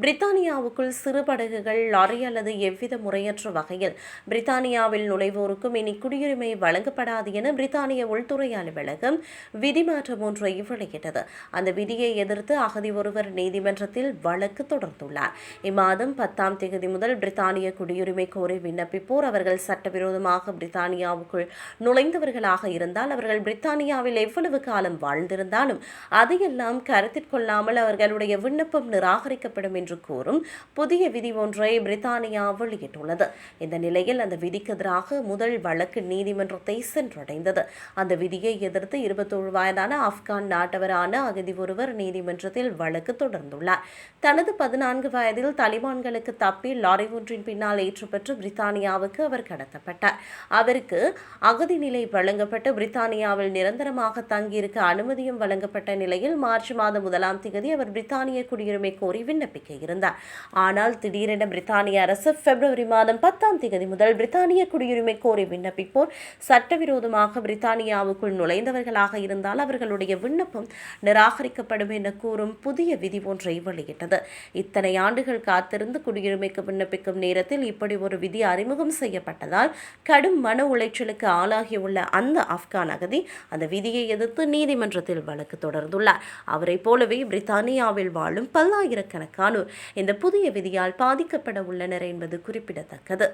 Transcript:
பிரித்தானியாவுக்குள் சிறு படகுகள் லாரி அல்லது எவ்வித முறையற்ற வகையில் பிரித்தானியாவில் நுழைவோருக்கும் இனி குடியுரிமை வழங்கப்படாது என பிரித்தானிய உள்துறை அலுவலகம் விதிமாற்றம் ஒன்றை வெளியிட்டது. அந்த விதியை எதிர்த்து அகதி ஒருவர் நீதிமன்றத்தில் வழக்கு தொடர்ந்துள்ளார். இம்மாதம் பத்தாம் தேதி முதல் பிரித்தானிய குடியுரிமை கோரி விண்ணப்பிப்போர் அவர்கள் சட்டவிரோதமாக பிரித்தானியாவுக்குள் நுழைந்தவர்களாக இருந்தால் அவர்கள் பிரித்தானியாவில் எவ்வளவு காலம் வாழ்ந்திருந்தாலும் அதையெல்லாம் கருத்தில் கொள்ளாமல் அவர்களுடைய விண்ணப்பம் நிராகரிக்கப்படும் என்று கூறும் புதிய விதி ஒன்றை பிரித்தானியா வெளியிட்டுள்ளது. இந்த நிலையில் அந்த விதிக்கு எதிராக முதல் வழக்கு நீதிமன்றத்தை சென்றடைந்தது. அந்த விதியை எதிர்த்து இருபத்தோரு வயதான ஆப்கான் நாட்டவரான அகதி ஒருவர் நீதிமன்றத்தில் வழக்கு தொடர்ந்துள்ளார். தனது பதினான்கு வயதில் தலிபான்களுக்கு தப்பி லாரி ஒன்றின் பின்னால் ஏற்றப்பட்டு பிரித்தானியாவுக்கு அவர் கடத்தப்பட்டார். அவருக்கு அகதி நிலை வழங்கப்பட்டு பிரித்தானியாவில் நிரந்தரமாக தங்கியிருக்க அனுமதியும் வழங்கப்பட்ட நிலையில் மார்ச் மாதம் முதலாம் தேதி அவர் பிரித்தானிய குடியுரிமை கோரி விண்ணப்பிக்க இருந்தார். ஆனால் திடீரென பிரித்தானிய அரசு பிப்ரவரி மாதம் பத்தாம் தேதி முதல் பிரித்தானிய குடியுரிமை கோரி விண்ணப்பிப்போர் சட்டவிரோதமாக பிரித்தானியாவுக்குள் நுழைந்தவர்களாக இருந்தால் அவர்களுடைய விண்ணப்பம் நிராகரிக்கப்படும் என கூறும் புதிய விதி ஒன்றை வெளியிட்டது. இத்தனை ஆண்டுகள் காத்திருந்து குடியுரிமைக்கு விண்ணப்பிக்கும் நேரத்தில் இப்படி ஒரு விதி அறிமுகம் செய்யப்பட்டதால் கடும் மன உளைச்சலுக்கு ஆளாகியுள்ள அந்த ஆப்கான் அகதி அந்த விதியை எதிர்த்து நீதிமன்றத்தில் வழக்கு தொடர்ந்துள்ளார். அவரைப் போலவே பிரித்தானியாவில் வாழும் பல்லாயிரக்கணக்கான கானூர். இந்த புதிய விதியால் பாதிக்கப்பட உள்ளனர் என்பது குறிப்பிடத்தக்கது.